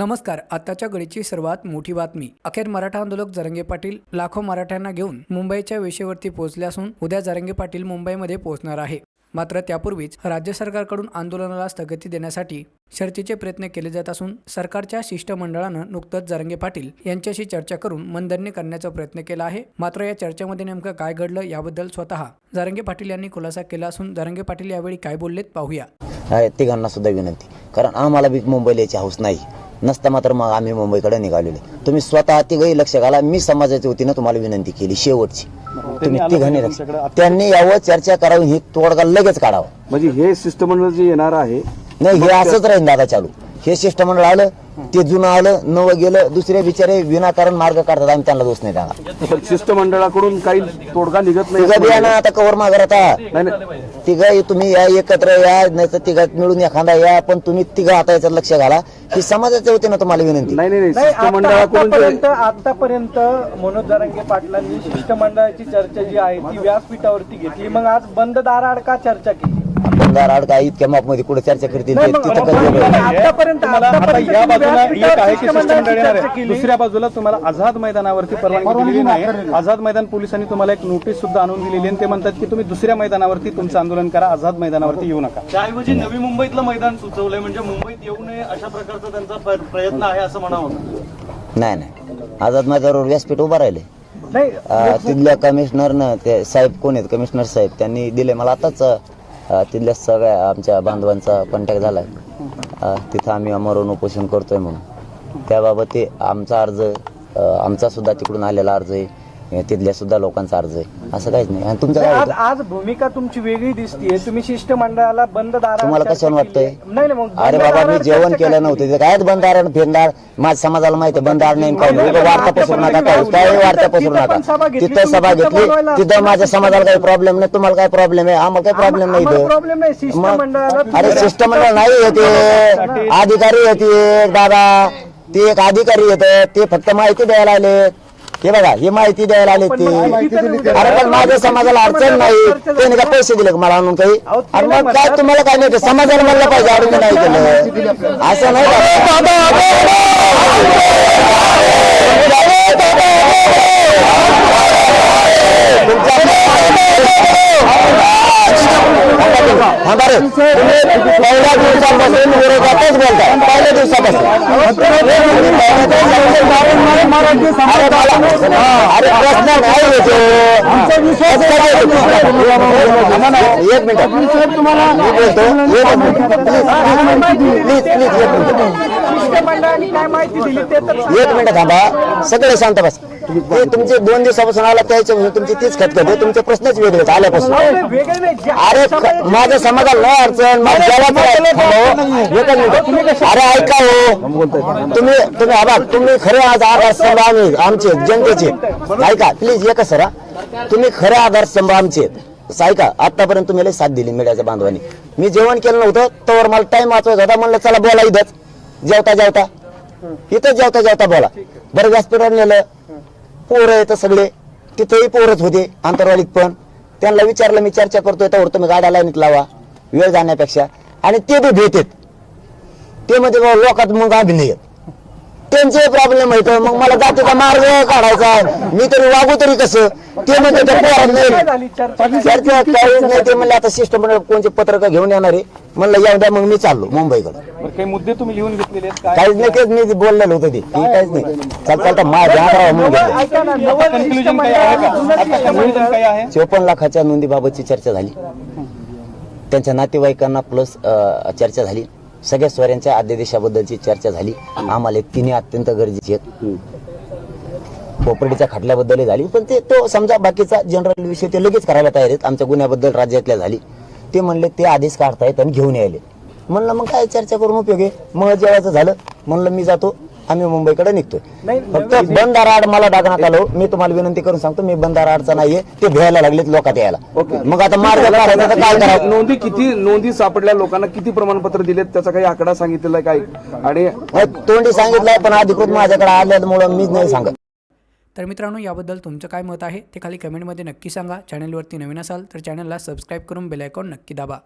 नमस्कार आताच्या घडीची सर्वात मोठी बातमी. अखेर मराठा आंदोलक जरंगे पाटील लाखो मराठ्यांना घेऊन मुंबईच्या वेशेवरती पोहोचले असून उद्या जरंगे पाटील मुंबईमध्ये पोहोचणार आहे. मात्र त्यापूर्वीच राज्य सरकारकडून आंदोलनाला स्थगिती देण्यासाठी शर्तीचे प्रयत्न केले जात असून सरकारच्या शिष्टमंडळानं नुकतंच जरंगे पाटील यांच्याशी चर्चा करून मनधन्य करण्याचा प्रयत्न केला आहे. मात्र या चर्चेमध्ये नेमकं काय घडलं याबद्दल स्वतः जरंगे पाटील यांनी खुलासा केला असून जरंगे पाटील यावेळी काय बोललेत पाहूया. तिघांना सुद्धा विनंती. कारण आम्हाला मुंबईला यायची हौस नाही. नसता मात्र मग आम्ही मुंबईकडे निघालेले. तुम्ही स्वतः तिघही लक्ष घाला. मी समाजाच्या वतीनं तुम्हाला विनंती केली शेवटची. तुम्ही तिघांनी लक्ष त्यांनी यावं चर्चा करावी ही तोडगा लगेच काढावा. म्हणजे हे शिष्टमंडळ जे येणार आहे नाही हे असंच राहील दादा चालू. हे शिष्टमंडळ आलं ते जुनं आलं नवं गेलं दुसरे बिचारे विनाकारण मार्ग काढतात. आम्ही त्यांना दोष नाही देणार. शिष्टमंडळाकडून काही तोडगा निघत नाही. तिघं बियाणं आता कवर मागत आता नाही नाही. तिघं तुम्ही या एकत्र या नाही तर तिघात मिळून एखादा या पण तुम्ही तिघं आता याच्यात लक्ष घाला. ही समाजाच्या वतीनं तुम्हाला विनंती. नाही नाही नाही, नाही आता- शिष्टमंडळाकडून आतापर्यंत आतापर्यंत मनोज जरांगे पाटलांनी शिष्टमंडळाची चर्चा जी आहे ती व्यासपीठावरती घेतली. मग आज बंद दाराआड का चर्चा केली? बंगार आड काय इतक्या मापमध्ये कुठे चर्चा करतील ते तिथं आतापर्यंत आता आतापर्यंत या बाजूला एक आहे की शिष्टमंडळ येणार आहे. दुसऱ्या बाजूला तुम्हाला आझाद मैदानावरती परवानगी दिलेली नाही. आझाद मैदान पोलिसांनी तुम्हाला एक नोटीस सुद्धा आणून दिलेली आहे आणि ते म्हणतात की तुम्ही दुसऱ्या मैदानावरती तुमचं आंदोलन करा आझाद मैदानावरती येऊ नका. त्याऐवजी नवी मुंबईतलं मैदान सुचवलंय म्हणजे मुंबईत येऊ नये अशा प्रकारचा त्यांचा प्रयत्न आहे असं म्हणावं. नाही नाही. आझाद मैदानावर व्यासपीठ उभा राहिले तिथल्या कमिशनरनं ते साहेब कोण आहेत? कमिशनर साहेब त्यांनी दिले मला आताच तिथल्या सगळ्या आमच्या बांधवांचा कॉन्टॅक्ट झालाय. तिथं आम्ही अमरून उपोषण करतोय म्हणून. त्याबाबत ते आमचा अर्ज आमचा सुद्धा तिकडून आलेला अर्ज आहे. तिथल्या सुद्धा लोकांचा अर्ज आहे. असं काहीच नाही. आणि तुमचं काय आज होतं आज भूमिका तुमची वेगळी दिसतीये. तुम्ही शिष्टमंडळाला बंद दाराआड तुम्हाला कशावर वाटतंय? केली. नाही नाही, मग अरे बंद बाबा मी जेवण चर्चा केलं नव्हतं? तिथे काय बंदार आणि फेंदार माझ्या समाजाला माहिती आहे, बंदार नाही काय नाही. उगाच वार्ता पसरू नका काय काय वार्ता पसरू नका. तिथं सभा घेतली. तिथं. माझ्या समाजाला काही प्रॉब्लेम नाही. तुम्हाला काय प्रॉब्लेम आहे आम्हाला काही प्रॉब्लेम नाही आम्हाला इथं प्रॉब्लेम नाही मग- शिष्टमंडळाला अरे शिष्टमंडळ नाही येते अधिकारी येते दादा. ते एक अधिकारी येत ते फक्त माहिती द्यायला आले. हे बघा ही माहिती द्यायला आले ते अरे पण माझ्या समाजाला अडचण नाही त्याने का पैसे दिले का मला आणून काही अरे मग काय तुम्हाला काय नाही समाजाला म्हणलं पाहिजे अडून नाही केलं असं नाही पहिल्या दिवसापासून विरोधातच बोलताय पहिल्या दिवसापासून मला- अरे प्रश्न एक मिनिट मी बोलतो एक मिनिट प्लीज प्लीज एक मिनिट। शिष्टमंडळाने काय माहिती दिली ते तर सांगा. एक मिनिट थांबा. सगळे शांत बस. तुमचे दोन दिवसापासून आला त्याच्या तुमची तीच खतखत आहे तुमचे प्रश्नच वेगळे आल्यापासून. नाही, वेगळे नाही. जे- अरे क- माझ्या समाजाला नाही अडचण. माझ्या. एकच मिनिट. अरे ऐका हो. तुम्ही तुम्ही आबा तुम्ही खरे आज आधारस्तंभ आम्ही आमचे जनतेचे. ऐका प्लीज एकच सर. हा. तुम्ही खरे आधारस्तंभ आमचे आहेत. ऐका आतापर्यंत तुम्ही साथ दिली मीडियाच्या बांधवांनी. मी जेवण केलं नव्हतं तर मला टाइम वाचवायचा होता. म्हणलं चला बोला इथंच. जेवता जेवता. इथं जेवता जेवता बोला. बरं व्यासपीठावर नेलं. पोरं येतं सगळे. तिथेही पोरच होते आंतरवालीत पण. त्यांना विचारलं मी चर्चा करतोय तर तुम्ही गाड्या लाईनीत लावा वेळ जाण्यापेक्षा. आणि ते बी भेटेत. ते म्हणजे बुवा लोकात मग आम्ही येत. त्यांचे प्रॉब्लेम आहेत. मग मला जातीचा मार्ग काढायचा आहे. मी तरी वागू तरी कसं? ते म्हणजे ते पोरात काय नाही. झाली चर्चा चर्चा काहीच नाही. ते म्हणले आता शिष्टमंडळ कोणचे पत्रक घेऊन येणार आहे? म्हणलं द्या मग मी चाललो मुंबईकडे. काही मुद्दे तुम्ही लिहून घेतलेले आहेत काय? काहीच नाही तेच मी बोललेलं होतं ते. काहीच नाही. चाल चालता माझ्या म्हणून चोपन्न लाखाच्या नोंदीबाबतची चर्चा झाली. त्यांच्या नातेवाईकांना प्लस चर्चा झाली. सगळ्या स्वऱ्यांच्या आद्यदेशाबद्दलची चर्चा झाली. आम्हाला तिन्ही अत्यंत गरजेचे आहेत. प्रॉपर्टीच्या खटल्याबद्दलही झाली. पण ते तो समजा बाकीचा जनरल विषय ते लगेच करायला तयार आहेत. आमच्या गुन्ह्याबद्दल राज्यातल्या झाली. ते म्हणले ते आदेश काढतायत आणि घेऊन यायले. म्हणलं मग काय चर्चा करून उपयोग आहे? मग जेवायचं झालं. म्हणलं मी जातो. आम्ही मुंबईकडे निघतोय. नाही, फक्त बंदाराड मला टाकण्यात आलो. मी तुम्हाला विनंती करून सांगतो मी बंदाराडचा नाहीये. ते भ्यायला लागलेत लोकात यायला. मग आता मार्ग काढायचा काय करावं? नोंदी किती नोंदी सापडल्या लोकांना किती प्रमाणपत्र दिलेत त्याचा काही आकडा सांगितलेला आहे काय आणि नाही, तोंडी सांगितलंय पण अधिकृत माझ्याकडे आल्यामुळे मीच नाही सांगत. तर मित्रांनो याबद्दल तुमचं काय मत आहे ते खाली कमेंटमध्ये नक्की सांगा. चॅनलवरती नवीन असाल तर चॅनलला सबस्क्राईब करून बेल आयकॉन नक्की दाबा.